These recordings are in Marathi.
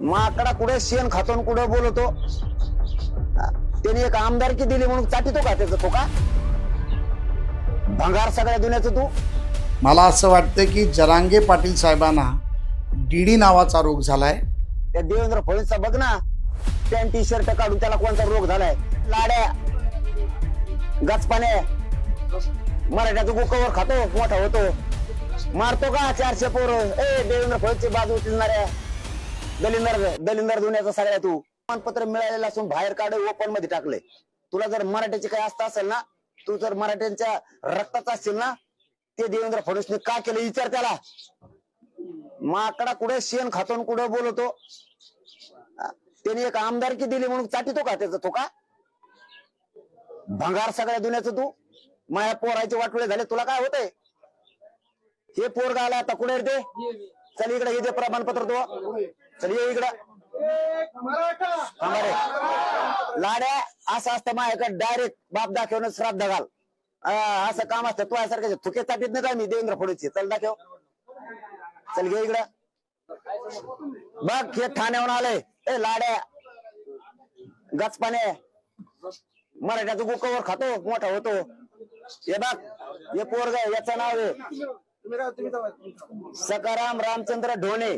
माकडा कुठे शेण खातो आणि कुठे बोलतो? त्याने एक आमदारकी दिली म्हणून चाटितो का त्याचं तो का? भंगार सगळ्या दुनियाचं तू? मला असं वाटतं की जरांगे पाटील साहेबांना डीडी नावाचा रोग झालाय. त्या देवेंद्र फडणवीसचा बघ ना पॅन्ट टी शर्ट काढून त्याला कोणता रोग झालाय? लाड्या गचपाने मराठ्याचं गुकावर खातो मोठा होतो. मारतो का चारशे पोर? ए देवेंद्र फडणवीसची बाजू उचलणाऱ्या. दलिंदर दलिंदर धुण्याचा सगळ्या तू. प्रमाणपत्र मिळालेलं असून बाहेर काढ ओपनमध्ये टाकलंय तुला जर मराठ्याची काही असता असेल ना तू जर मराठ्यांच्या रक्ताचा असेल ना ते देवेंद्र फडणवीसने का केलं? विचार त्याला. माकडा कुठे शेण खातून कुठे बोलवतो त्याने एक आमदारकी दिली म्हणून चाटितो का त्याचा तो का भंगार सगळ्या दुनियाचं तू. माया पोरायचे वाटोळे झाले तुला काय होतंय? हे पोर गायला आता कुठे येते ते? चल इकडे हे दे प्रमाणपत्र तो. चल ये इकडं. थांबा रे. लाड्या असं असतं माझ्याकडे डायरेक्ट बाप दाखवून श्राद्ध घाल. असं काम असतं तू सारखं थुके चाटीत नाही का? मी देवेंद्र फडणवीसची चल दाखव. चल घे इकडं. बघ हे ठाण्याहून आलंय. ए लाड्या. गचपाने. मराठ्याचं गुकावर खातो मोठा होतो. हे बघ हे पोरग याचं नाव आहे. सकाराम रामचंद्र ढोणे.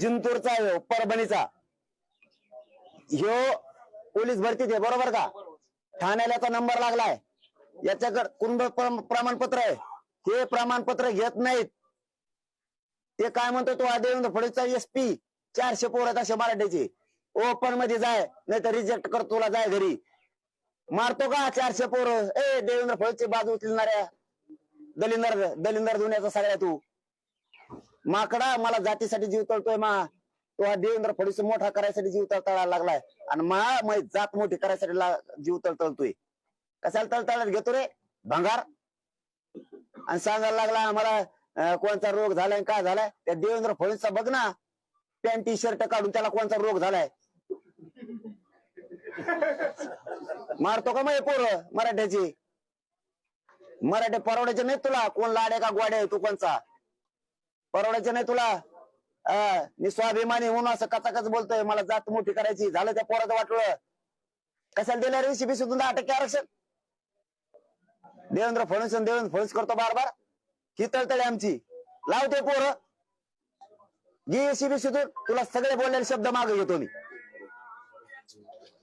जिंतूरचा आहे ह्यो, परभणीचा. ह्यो पोलीस भरतीत आहे बरोबर का? ठाण्याला याचा नंबर लागलाय. याच्याकडे कुंभ प्रमाणपत्र आहे. हे प्रमाणपत्र घेत नाहीत. ते काय म्हणतो तो? देवेंद्र फडणवीसचा एस पी चारशे पोर आहेत असे मराठ्याचे ओपनमध्ये जाय नाही तर रिजेक्ट कर तुला जाय घरी. मारतो का चारशे पोर? ए देवेंद्र फडणवीसची बाजू उचलणाऱ्या. दलिंदर दलिंदर धुण्याचा सगळ्या तू. माकडा मला जातीसाठी जीव तळतोय मा. तो हा देवेंद्र फडणवीस मोठा करायसाठी जीव तळतळायला लागलाय. आणि मा मै जात मोठी करायसाठी जीव तळतळतोय कशाला तळतळत घेतो रे? भंगार. आणि सांगायला लागला आम्हाला कोणचा कोणता रोग झालाय आणि काय झालाय? त्या देवेंद्र फडणवीसचा बघ ना. पॅन्ट टी शर्ट काढून त्याला कोणता रोग झालाय? मारतो का मग पोर मराठ्याची? मराठे परवड्याचे नाही तुला. कोण लाडे का गोड्या आहे? तू कोणचा? परवडायचं नाही तुला. मी स्वाभिमानी म्हणून असं कचाकच बोलतोय. मला जात मोठी करायची. झालं त्या पोराचं वाटलं कशाला दिल्या रे सीबीसी सुद्धा टक्के आरक्षण? देवेंद्र फडणवीस देवेंद्र फडणवीस करतो बार बार ही तळतळी आमची. लावते पोर. घे सुधून तुला सगळे बोललेले शब्द मागे घेतो मी.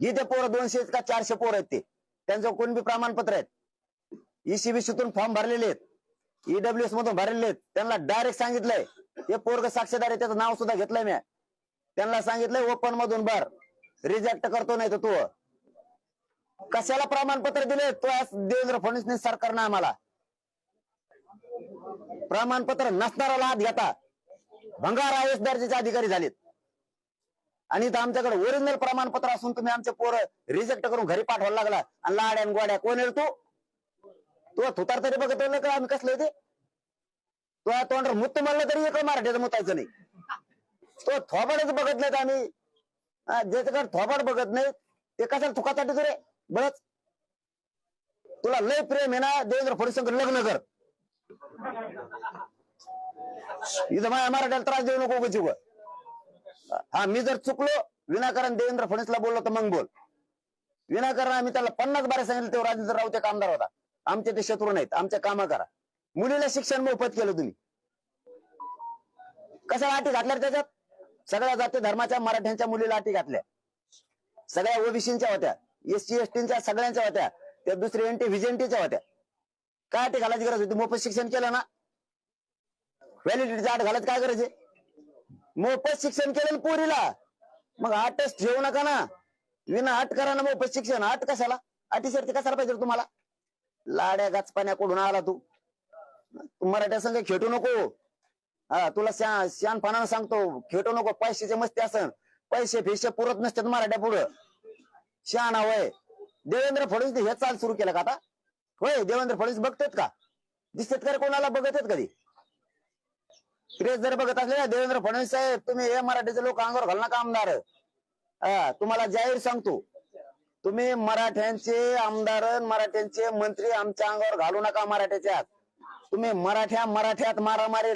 घे ते पोरं. दोनशे का चारशे पोर आहेत ते. त्यांचं कोण बी प्रमाणपत्र आहेत? ईसीबीसीतून फॉर्म भरलेले आहेत. ईडब्ल्यूएस मधून भरलेले त्यांना डायरेक्ट सांगितलंय. हे पोरग साक्षीदार आहे त्याचं नाव सुद्धा घेतलंय मी. त्यांना सांगितलंय ओपन मधून भर. रिजेक्ट करतो नाही तर तू. कशाला प्रमाणपत्र दिले? तो आज देवेंद्र फडणवीस सरकारनं आम्हाला. प्रमाणपत्र नसणाराला हात घेता. भंगार आय एस दर्जाचे अधिकारी झालेत. आणि इथं आमच्याकडे ओरिजिनल प्रमाणपत्र असून तुम्ही आमचे पोरं रिजेक्ट करून घरी पाठवायला लागला. आणि लाड्या आणि गोड्या कोण येतो तू? तू तुतार तरी बघत नाही का आम्ही कसलं ते? तो तोंडावर मुत्त म्हणलं तरी एक मराठीचं मुतायचं नाही. तो थोबाडच बघत नाहीत आम्ही. हा, ज्याच्याकडे थोबाड बघत नाही ते कशाला थुकासाठी तरी बघच तुला लय प्रेम आहे ना देवेंद्र फडणवीस लग्न कर. इथं माझ्या मराठ्याला त्रास देऊ नको उगाच उगा. हा मी जर चुकलो विनाकारण देवेंद्र फडणवीसला बोललो तर मग बोल. विनाकारण आम्ही त्याला पन्नास बारे सांगितलं तेव्हा राजेंद्र राऊत एक आमदार होता. आमचे ते शत्रू नाहीत आमच्या कामा करा. मुलीला शिक्षण मोफत केलं तुम्ही. कसा अटी घातल्या त्याच्यात? सगळ्या जाती धर्माच्या मराठ्यांच्या मुलीला अटी घातल्या. सगळ्या ओबीसीच्या होत्या एस सी सगळ्यांच्या होत्या त्या दुसऱ्या एनटी व्हिजेंटीच्या होत्या. काय अटी घालायची गरज होती? मोफत शिक्षण केलं ना? व्हॅलिडिटीचा अट घालत काय गरज आहे? मोफत शिक्षण केलं पोरीला. मग आठच ठेवू नका ना. विना अट करा ना मोफत शिक्षण. अट कशाला? अटी शर्ती कशाला पाहिजे तुम्हाला? लाड्या गाचपाण्याकडून आला तू? तू मराठ्या संघ खेटू नको. हा तुला श्या श्यानपणानं सांगतो खेटू नको पैशाचे मस्ती असन. पैसे फिशे पुरत नसतात मराठ्या पुढं. शहाणा वय. देवेंद्र फडणवीस हे चाल सुरू केलं का आता? होय देवेंद्र फडणवीस बघतात का? दिसतात का रे कोणाला? बघत आहेत कधी? प्रेस जर बघत असले ना देवेंद्र फडणवीस साहेब तुम्ही हे मराठीचे लोक अंगावर घालणार का आमदार हा तुम्हाला जाहीर सांगतो. तुम्ही मराठ्यांचे आमदार मराठ्यांचे मंत्री आमच्या अंगावर घालू नका मराठ्याच्या तुम्ही मराठ्या मराठ्यात मारामारी